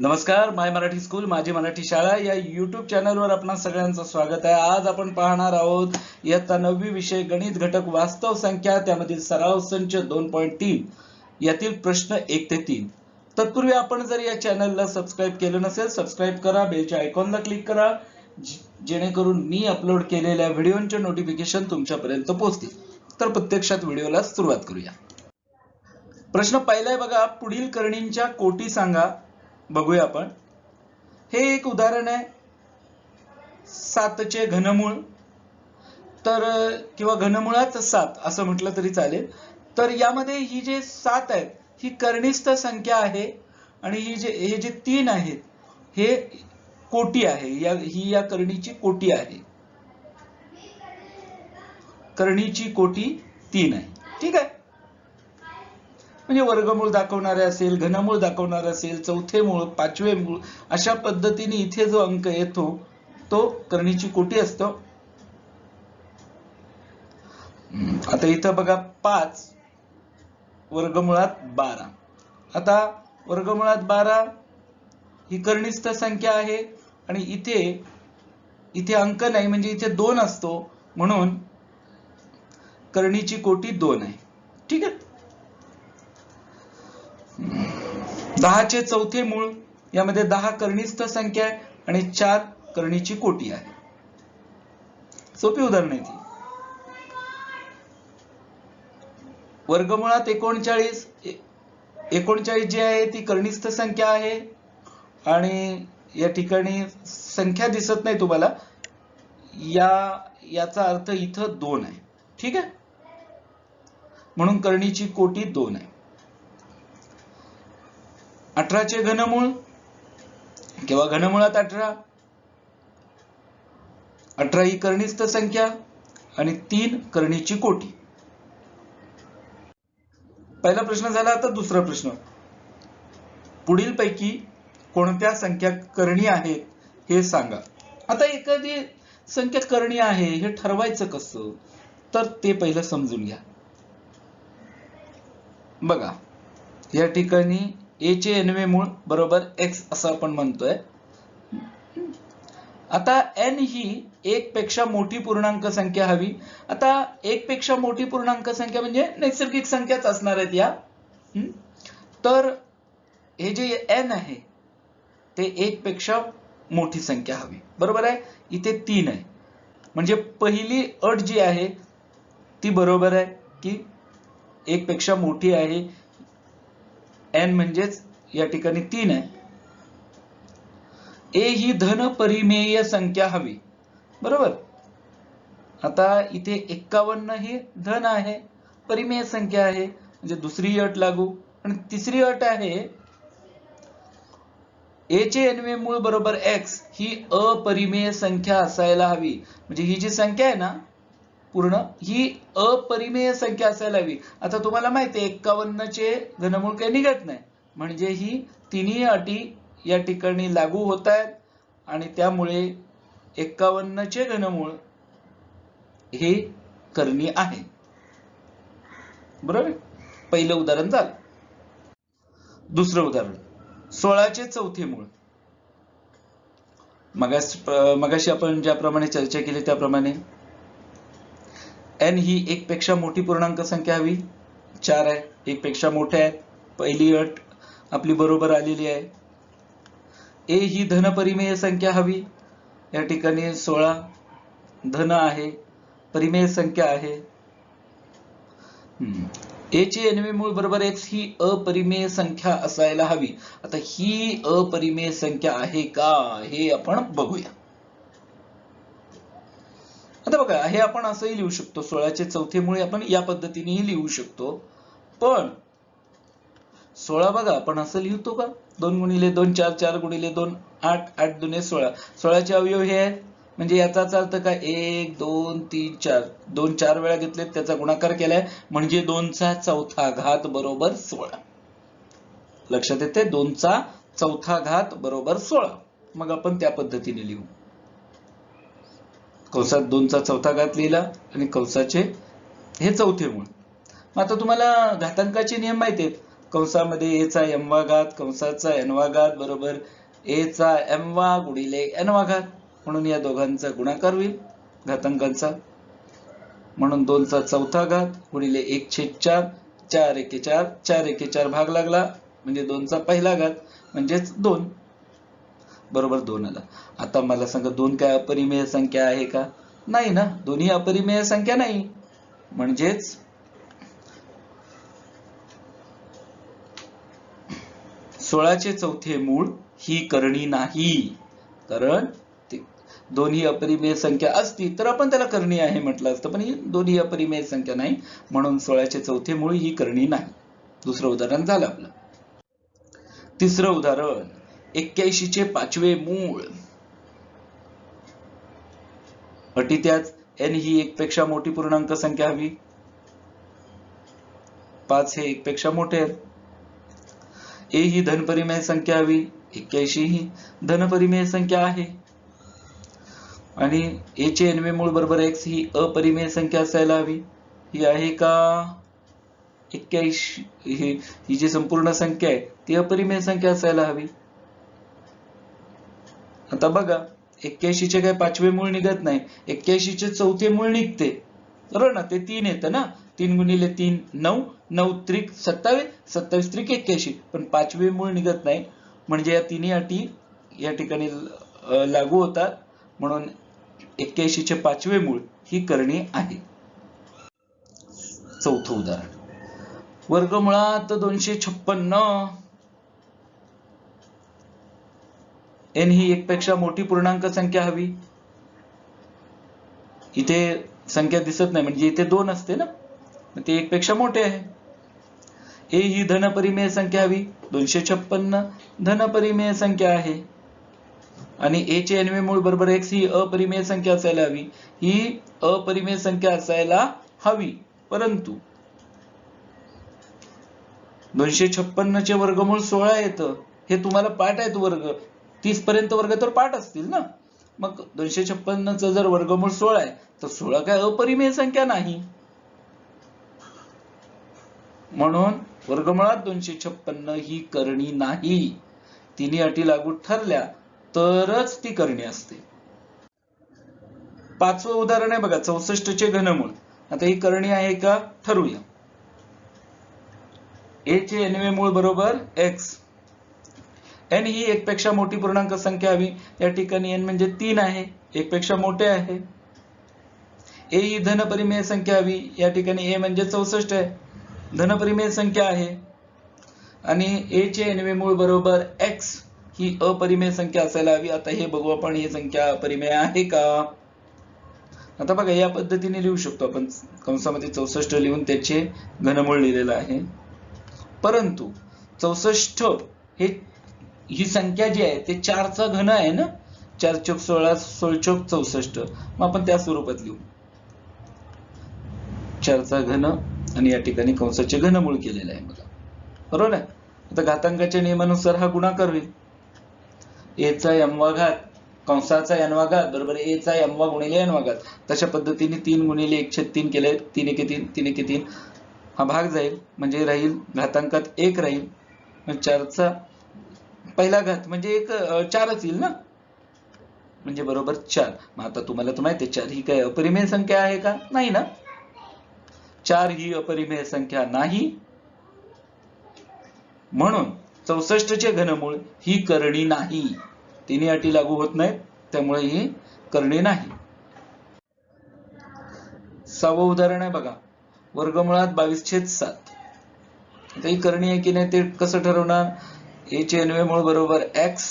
नमस्कार माय मराठी स्कूल माझी मराठी शाळा या युट्यूब चॅनलवर आपण सगळ्यांचं स्वागत आहे. आज आपण पाहणार आहोत इयत्ता नववी विषय गणित घटक वास्तव संख्या त्यामधील सराव संच दोन पॉईंट तीन. यातील प्रश्न एक ते तीन. तत्पूर्वी आपण जर या चॅनलला सबस्क्राईब केलं नसेल सबस्क्राईब करा बेलच्या आयकॉनला क्लिक करा जेणेकरून मी अपलोड केलेल्या व्हिडिओचे नोटिफिकेशन तुमच्यापर्यंत पोहोचतील. तर प्रत्यक्षात व्हिडिओला सुरुवात करूया. प्रश्न पहिला आहे बघा पुढील करणींच्या कोटी सांगा. बघूया आपण. हे एक उदाहरण आहे. सातचे घनमूळ. तर किंवा घनमुळात सात असं म्हटलं तरी चालेल. तर यामध्ये ही जे सात आहेत ही कर्णिस्थ संख्या आहे आणि ही जे हे जे तीन आहेत हे कोटी आहे. या ही या करणीची कोटी आहे. करणीची कोटी तीन आहे. ठीक आहे? म्हणजे वर्गमूळ दाखवणारे असेल घनमूळ दाखवणारे असेल चौथे मूळ पाचवे मूळ अशा पद्धतीने इथे जो अंक येतो तो करणीची कोटी असतो. आता इथं बघा पाच वर्गमुळात बारा. आता वर्गमुळात बारा ही कर्णिस्थ संख्या आहे आणि इथे इथे अंक नाही म्हणजे इथे दोन असतो म्हणून करणीची कोटी दोन आहे. ठीक आहे? दहाचे चौथे मूळ यामध्ये दहा कर्णिस्थ संख्या आहे आणि चार करणीची कोटी आहे. सोपी उदाहरण आहे ती. वर्गमुळात एकोणचाळीस एकोणचाळीस जी आहे ती कर्णिस्थ संख्या आहे. आणि या ठिकाणी संख्या दिसत नाही तुम्हाला. या याचा अर्थ इथं दोन आहे. ठीक आहे? म्हणून करणीची कोटी दोन आहे. अठराचे घनमूळ. किंवा घनमुळात अठरा? अठरा ही कर्णिस्थ संख्या आणि तीन करणीची कोटी. पहिला प्रश्न झाला आता दुसरा प्रश्न. पुढील पैकी कोणत्या संख्या करणी आहेत हे सांगा. आता एखादी संख्या करणी आहे हे ठरवायचं कसं? तर ते पहिलं समजून घ्या. बघा या ठिकाणी ए चे एनवे मूळ बरोबर एक्स असं आपण म्हणतोय. आता एन ही एक पेक्षा मोठी पूर्णांक संख्या हवी. आता एक पेक्षा मोठी पूर्णांक संख्या म्हणजे नैसर्गिक संख्याच असणार आहेत या. तर हे जे एन आहे ते एक पेक्षा मोठी संख्या हवी. बरोबर आहे? इथे तीन आहे. म्हणजे पहिली अट जी आहे ती बरोबर आहे की एक पेक्षा मोठी आहे एन म्हणजेच या ठिकाणी तीन आहे. ए ही धन परिमेय संख्या हवी. बरोबर? आता इथे एक्कावन्न ही धन आहे परिमेय संख्या आहे म्हणजे दुसरी अट लागू. आणि तिसरी अट आहे ए चे एनवे मूळ बरोबर एक्स ही अपरिमेय संख्या असायला हवी. म्हणजे ही जी संख्या आहे ना पूर्ण ही अपरिमेय संख्या असायला हवी. आता तुम्हाला माहिती आहे एक्कावन्नचे घनमूळ काही निघत नाही. म्हणजे ही तिन्ही अटी या ठिकाणी लागू होत आहेत. आणि त्यामुळे एक्कावन्नचे घनमूळ हे करणी आहे. बरोबर? पहिलं उदाहरण झालं. दुसरं उदाहरण. सोळाचे चौथे मूळ. मगास मगाशी आपण ज्याप्रमाणे चर्चा केली त्याप्रमाणे एन ही एक पेक्षा मोठी पूर्णांक संख्या हवी. चार आहे एक पेक्षा मोठ्या आहेत पहिली अट आपली बरोबर आलेली आहे. ए ही धनपरिमेय संख्या हवी. या ठिकाणी सोळा धन आहे परिमेय संख्या आहे. ए ची एनवी मूळ बरोबर एक्स ही अपरिमेय संख्या असायला हवी. आता ही अपरिमेय संख्या आहे का? हे आपण बघूया. आता बघा हे आपण असंही लिहू शकतो. सोळाचे चौथे मुळे आपण या पद्धतीनेही लिहू शकतो. पण सोळा बघा आपण असं लिहितो का? दोन गुणिले दोन चार चार गुणिले दोन आठ आठ दुने सोळा. सोळाचे अवयव हे आहेत? म्हणजे याचाच अर्थ काय? एक दोन तीन चार. दोन चार वेळा घेतलेत त्याचा गुणाकार केलाय. म्हणजे दोनचा चौथा घात बरोबर सोळा. लक्षात येते दोनचा चौथा घात बरोबर सोळा. मग आपण त्या पद्धतीने लिहू. कंसात दोनचा चौथा घात लिहिला आणि कंसाचे हे चौथे मूळ मग आता तुम्हाला घातांकाचे नियम माहिती आहेत. कंसामध्ये ए चा एम घात कंसाचा एनवा घात बरोबर ए चा एम गुणिले एनवा घात. म्हणून या दोघांचा गुणाकार होईल घातांकांचा. म्हणून दोनचा चौथा घात गुणिले एक छेद चार चार एके चार चार एके चार भाग लागला. म्हणजे दोनचा पहिला घात म्हणजेच दोन. बरोबर दोन आला. आता मला सांगा दोन काय अपरिमेय संख्या आहे का? नाही ना. दोन्ही अपरिमेय संख्या नाही. म्हणजेच सोळाचे चौथे मूळ ही करणी नाही. कारण दोन्ही अपरिमेय संख्या असती तर आपण त्याला करणी आहे म्हटलं असतं. पण ही दोन्ही अपरिमेय संख्या नाही. म्हणून सोळाचे चौथे मूळ ही करणी नाही. दुसरं उदाहरण झालं आपलं. तिसरं उदाहरण. एक्क्याऐंशी चे पाचवे मूळ. अटी त्याच एन ही एक पेक्षा मोठी पूर्णांक संख्या हवी. पाच हे एक पेक्षा मोठे. आहेत ए ही धनपरिमेय संख्या हवी. एक्क्याऐंशी ही धनपरिमेय संख्या आहे. आणि ए चे एनवे मूळ बरोबर एक्स ही अपरिमेय संख्या असायला हवी. ही आहे का? एक्क्याऐंशी. ही ही जी संपूर्ण संख्या आहे ती अपरिमेय संख्या असायला हवी. आता बघा एक्क्याऐंशीचे काय पाचवे मूळ निघत नाही एक्क्याऐंशीचे चौथे मूळ निघते. बरोबर ना? ते तीन येतं ना? तीन गुणिले तीन नऊ नऊ त्रिक सत्तावीस सत्तावीस त्रिक एक्क्याऐंशी. पण पाचवे मूळ निघत नाही. म्हणजे या तिन्ही अटी या ठिकाणी लागू होतात. म्हणून एक्क्याऐंशीचे पाचवे मूळ ही करणी आहे. चौथं उदाहरण. वर्गमुळात दोनशे छप्पन्न एन ही एक पेक्षा मोठी पूर्णांक संख्या हवी. इथे संख्या दिसत नाही म्हणजे इथे दोन असते ना? ते एक पेक्षा मोठे आहे. ए ही धनपरिमेय संख्या हवी दोनशे छप्पन्न धनपरिमेय संख्या आहे. आणि ए चे एनवे मूळ बरोबर एक्स ही अपरिमेय संख्या असायला हवी. ही अपरिमेय संख्या असायला हवी परंतु दोनशे छप्पन्न चे वर्गमूळ सोळा येतं. हे तुम्हाला पाठ आहेत वर्ग. तीस पर्यंत वर्ग तर पाठ असतील ना. मग दोनशे छप्पन्नच जर वर्गमूळ सोळा आहे तर सोळा काय अपरिमेय संख्या नाही. म्हणून वर्गमुळात दोनशे छप्पन्न ही करणी नाही. तिन्ही अटी लागू ठरल्या तरच ती करणी असते. पाचवं उदाहरण आहे बघा चौसष्ट चे घनमूळ. आता ही करणी आहे का? ठरवूया ए चे एनवे मूळ बरोबर एक्स एन ही एक पेक्षा मोठी पूर्णांक संख्या हवी. या ठिकाणी एन म्हणजे तीन आहे. एक पेक्षा मोठे आहे. ए ही धनपरिमेय संख्या हवी. या ठिकाणी ए म्हणजे चौसष्ट आहे. धनपरिमेय संख्या आहे. आणि ए चे एनवे मूळ बरोबर एक्स ही अपरिमेय संख्या असायला हवी. आता हे बघू आपण ही संख्या अपरिमेय आहे का? आता बघा या पद्धतीने लिहू शकतो आपण. कंसामध्ये चौसष्ट लिहून त्याचे घनमूळ लिहिलेलं आहे. परंतु चौसष्ट हे ही संख्या जी आहे ते चारचा घन आहे ना? चार चौक सोळा सोळ चौक चौसष्ट. मग आपण त्या स्वरूपात लिहू. चारचा घन आणि या ठिकाणी कंसाचे घनमूळ केलेलं आहे बघा. बरोबर आहे? आता घातांकाच्या नियमानुसार हा गुणाकार होईल. ए चा एमवा घात कंसाचा एनवा घात बरोबर ए चा एमवा गुणिले एनवा घात तशा पद्धतीने तीन गुणिले एकशे तीन केले तीन एके तीन तीन एके तीन हा भाग जाईल. म्हणजे राहील घातांकात एक राहील. मग चारचा पहिला घात म्हणजे एक चार चारच येईल ना? म्हणजे बरोबर चार. मग आता तुम्हाला तर माहिती चार ही काय अपरिमेय संख्या आहे का? नाही ना? चार ही अपरिमेय संख्या नाही. म्हणून चौसष्ट चे घनमूळ ही करणी नाही. तिन्ही अटी लागू होत नाहीत त्यामुळे ही करणी नाही. सहावं उदाहरण आहे बघा. वर्गमुळात बावीस छेद सात. ही करणी आहे की नाही ते कसं ठरवणार? ए चे एनवे मूळ बरोबर एक्स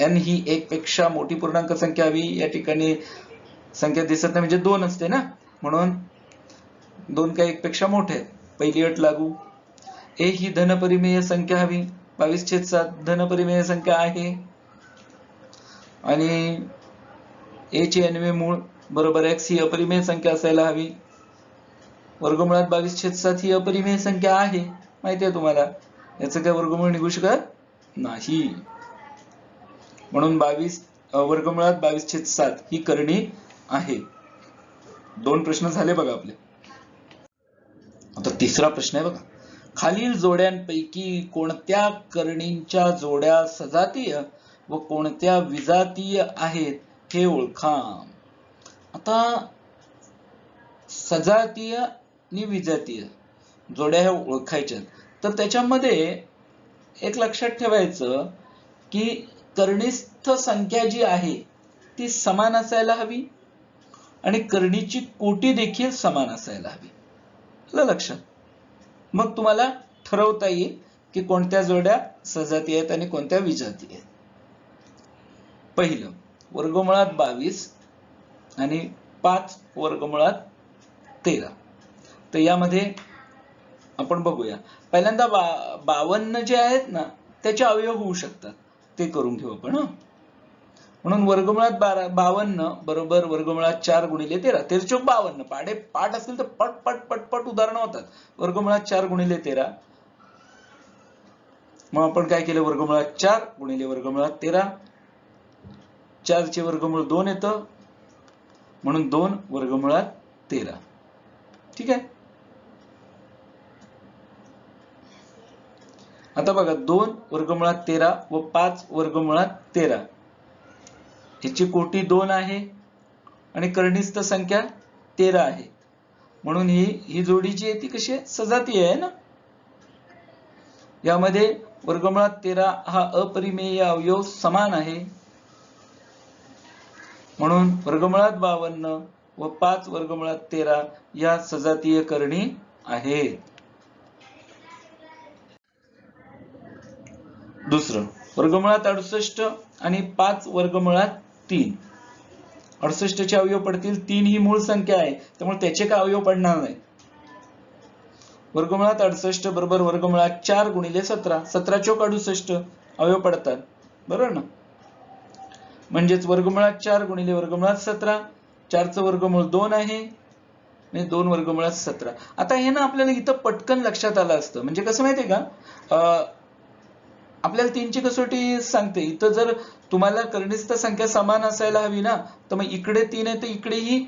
एन ही एक पेक्षा मोठी पूर्णांक संख्या हवी. या ठिकाणी संख्या दिसत नाही म्हणजे दोन असते ना? म्हणून दोन काय एक पेक्षा मोठे. आहेत पहिली अट लागू. ए ही धनपरिमेय संख्या हवी. बावीस छेद सात धनपरिमेय संख्या आहे. आणि ए चे एनवे मूळ बरोबर एक्स ही अपरिमेय संख्या असायला हवी. वर्गमुळात बावीस छेद सात ही अपरिमेय संख्या आहे. माहिती आहे तुम्हाला? याचं काय वर्गमूळ निघू शकत नाही. म्हणून बावीस वर्गमुळात बावीस छेद सात ही करणी आहे. दोन प्रश्न झाले बघा आपले. आता तिसरा प्रश्न आहे बघा. खालील जोड्यांपैकी कोणत्या करणींच्या जोड्या सजातीय व कोणत्या विजातीय आहेत हे ओळखा. आता सजातीय आणि विजातीय जोड्या ह्या ओळखायच्या तर त्याच्यामध्ये एक लक्षात ठेवायचं की करणीस्थ संख्या जी आहे ती समान असायला हवी आणि करणीची कोटी देखील समान असायला हवी. लक्षात? मग तुम्हाला ठरवता येईल की कोणत्या जोड्या सजाती आहेत आणि कोणत्या विजाती आहेत. पहिलं वर्गमुळात बावीस आणि पाच वर्गमुळात तेरा. तर यामध्ये आपण बघूया. पहिल्यांदा बा बावन्न जे आहेत ना त्याचे अवयव होऊ शकतात. ते करून घेऊ आपण म्हणून वर्गमुळात बारा बावन्न बरोबर वर्गमुळात चार गुणिले तेरा. तेरचोक बावन्न. पाडे पाठ असतील तर पट पट पट पट उदाहरणं होतात. वर्गमुळात चार गुणिले तेरा. मग आपण काय केलं? वर्गमुळात चार गुणिले वर्गमुळात तेरा. चारचे वर्गमूळ दोन येतं. म्हणून दोन वर्गमुळात तेरा. ठीक आहे? आता बघा दोन वर्गमुळात तेरा व पाच वर्गमुळात तेरा. ह्याची कोटी दोन आहे आणि कर्णिस्थ संख्या तेरा आहे. म्हणून ही ही जोडी जी आहे ती कशी आहे? सजातीय आहे ना? यामध्ये वर्गमुळात तेरा हा अपरिमेय अवयव समान आहे. म्हणून वर्गमुळात बावन्न व पाच वर्गमुळात तेरा या सजातीय करणी आहेत. दुसरं वर्गमुळात अडुसष्ट आणि पाच वर्गमुळात तीन. अडुसष्टचे अवयव पडतील तीन ही मूळ संख्या आहे त्यामुळे त्याचे काय अवयव पडणार नाही? वर्गमुळात अडुसष्ट बरोबर वर्गमुळात चार गुणिले सतरा. सतरा चोक अडुसष्ट अवयव पडतात. बरोबर ना? म्हणजेच वर्गमुळात चार गुणिले वर्गमुळात सतरा चारचं वर्गमूळ दोन आहे आणि दोन वर्गमुळात सतरा. आता हे ना आपल्याला इथं पटकन लक्षात आलं असतं. म्हणजे कसं माहितीये का? अं, आपल्याला तीनची कसोटी सांगते. इथं जर तुम्हाला कर्णिस्थ संख्या समान असायला हवी ना तर मग इकडे तीन आहे तर इकडेही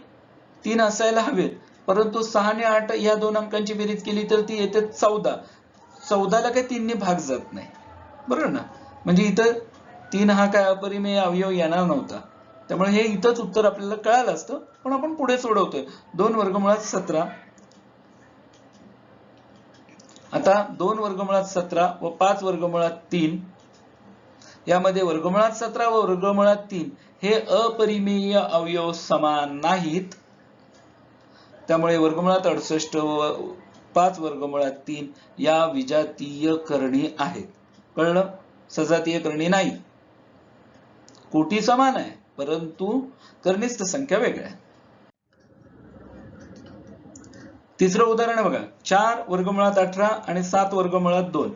तीन असायला हवेत. परंतु सहा आणि आठ या दोन अंकांची बेरीज केली तर ती येते चौदा. चौदाला काही तीनने भाग जात नाही. बरोबर ना? म्हणजे इथं तीन हा काय अपरिमेय अवयव येणार नव्हता. त्यामुळे हे इथंच उत्तर आपल्याला कळालं असतं पण आपण पुढे सोडवतोय. दोन वर्गमुळात सतरा. आता दोन वर्गमुळात सतरा व पाच वर्गमुळात तीन. यामध्ये वर्गमुळात सतरा व वर्गमुळात तीन हे अपरिमेय अवयव समान नाहीत. त्यामुळे वर्गमुळात अडुसष्ट व पाच वर्गमुळात तीन या विजातीय करणी आहेत. कळलं? सजातीय करणी नाही. कोटी समान आहे परंतु कर्निस्थ संख्या वेगळ्या आहे तिसरं उदाहरण आहे बघा. चार वर्गमुळात अठरा आणि सात वर्गमुळात दोन.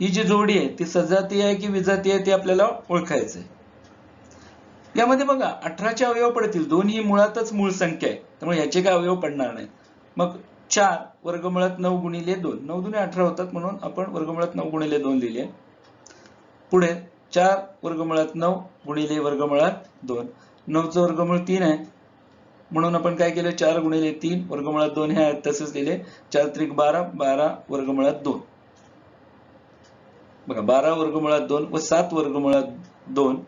ही जी जोडी आहे ती सजातीय आहे की विजातीय आहे ती आपल्याला ओळखायचं आहे. यामध्ये बघा अठराचे अवयव पडतील. दोन ही मुळातच मूळ संख्या आहे. त्यामुळे याचे काय अवयव पडणार नाही मग चार वर्गमुळात नऊ गुणिले दोन. नऊ दुने अठरा होतात म्हणून आपण वर्गमुळात नऊ गुणिले दोन लिहिले पुढे चार वर्गमुळात नऊ गुणिले वर्गमुळात दोन. नऊचं वर्गमूळ तीन आहे. म्हणून आपण काय केलं? चार गुणिले तीन वर्गमुळात दोन हे आहेत तसेच लिहिले. चार त्रिक बारा बारा वर्गमुळात दोन. बघा बारा वर्गमुळात दोन व सात वर्गमुळात दोन.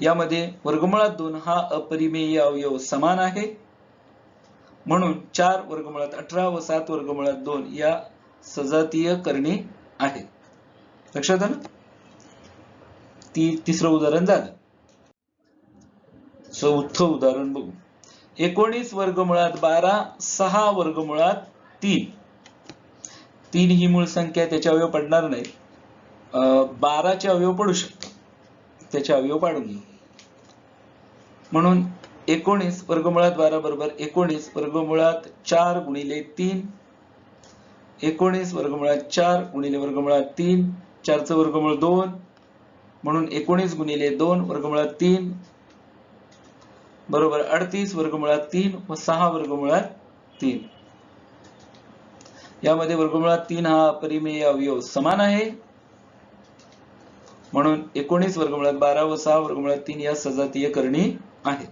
यामध्ये वर्गमुळात दोन हा अपरिमेय अवयव समान आहे. म्हणून चार वर्गमुळात अठरा व सात वर्गमुळात दोन या सजातीय करणी आहेत. लक्षात आलं? ती तिसरं उदाहरण झालं. चौथं उदाहरण बघू. एकोणीस वर्गमुळात बारा सहा वर्गमुळात तीन. तीन ही मूळ संख्या त्याचे अवयव पडणार नाही बाराचे अवयव पडू शकतात. त्याचे अवयव पाडून घेऊ म्हणून एकोणीस वर्गमुळात बारा बरोबर एकोणीस वर्गमुळात चार गुणिले तीन. एकोणीस वर्गमुळात चार गुणिले वर्गमुळात तीन. चारचं वर्गमूळ दोन. म्हणून एकोणीस गुणिले दोन वर्गमुळात तीन. बरोबर अडतीस वर्गमुळात तीन व सहा वर्गमुळात तीन. यामध्ये वर्गमुळात तीन हा परिमेय अवयव समान आहे. म्हणून एकोणीस वर्गमुळात बारा व सहा वर्गमुळात तीन या सजातीय करणी आहेत.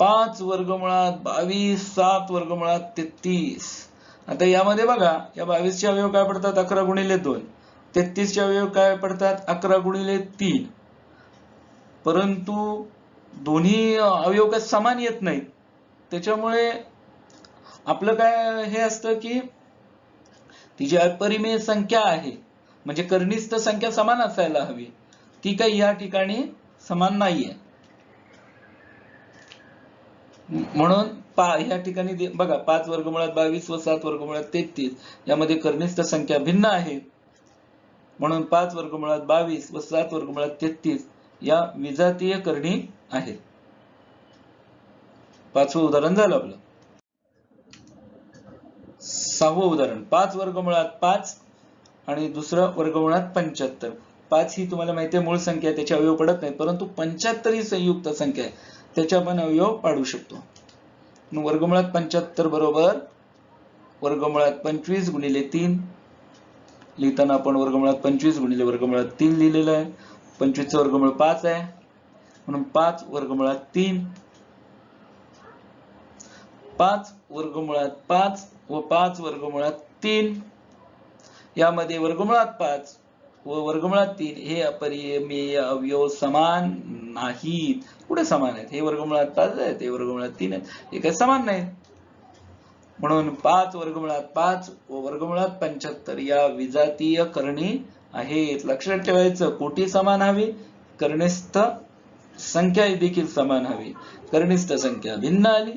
पाच वर्गमुळात बावीस सात वर्गमुळात तेहतीस. आता यामध्ये बघा या बावीसचे अवयव काय पडतात? अकरा गुणिले दोन. तेहतीसचे अवयव काय पडतात? अकरा गुणिले तीन. परंतु दोन्ही अवयव काय समान येत नाहीत. त्याच्यामुळे आपलं काय हे असतं की ती जी अपरिमेय संख्या आहे म्हणजे कर्निस्थ संख्या समान असायला हवी. ती काही या ठिकाणी समान नाहीये. म्हणून पा या ठिकाणी बघा पाच वर्गमुळात बावीस व सात वर्गमुळात तेहतीस यामध्ये कर्निस्थ संख्या भिन्न आहे. म्हणून पाच वर्गमुळात बावीस व सात वर्गमुळात तेहतीस या विजातीय करणी आहेत पाचवं उदाहरण झालं आपलं. सहावं उदाहरण. पाच वर्गमुळात पाच आणि दुसरं वर्गमुळात पंच्याहत्तर. पाच ही तुम्हाला माहिती आहे मूळ संख्या त्याचे अवयव पडत नाही परंतु पंच्याहत्तर ही संयुक्त संख्या आहे. त्याचे आपण अवयव पाडू शकतो. वर्गमुळात पंच्याहत्तर बरोबर वर्गमुळात पंचवीस गुणिले तीन. लिहिताना आपण वर्गमुळात पंचवीस गुणिले वर्गमुळात तीन लिहिलेलं आहे. पंचवीसचं वर्गमूळ पाच आहे. म्हणून पाच वर्गमुळात तीन. पाच वर्गमुळात पाच व पाच वर्गमुळात तीन. यामध्ये वर्गमुळात पाच व वर्गमुळात तीन हे अपरिमेय अवयव समान नाहीत. कुठे समान आहेत? हे वर्गमुळात पाच आहेत हे वर्गमुळात तीन आहेत. हे काही समान नाहीत म्हणून पाच वर्गमुळात पाच व वर्गमुळात पंच्याहत्तर. या विजातीय करणी आहेत. लक्षात ठेवायचं कोटी समान हवी कर्णिस्थ संख्या ही देखील समान हवी. कर्णिस्थ संख्या भिन्न आली.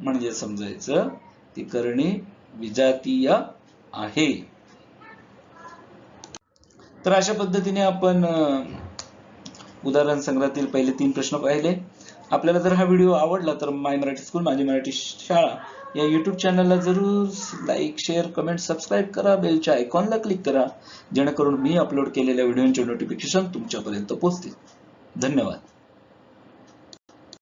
म्हणजे समजायचं ती करणी विजातीय आहे. तर अशा पद्धतीने आपण उदाहरण संग्रहातील पहिले तीन प्रश्न पाहिले. आपल्याला जर हा व्हिडिओ आवडला तर माय मराठी स्कूल माझी मराठी शाळा या युट्यूब चॅनलला जरूर लाईक शेअर कमेंट सबस्क्राईब करा. बेलच्या आयकॉनला क्लिक करा. जेणेकरून मी अपलोड केलेल्या व्हिडिओचे नोटिफिकेशन तुमच्यापर्यंत पोहोचतील. धन्यवाद.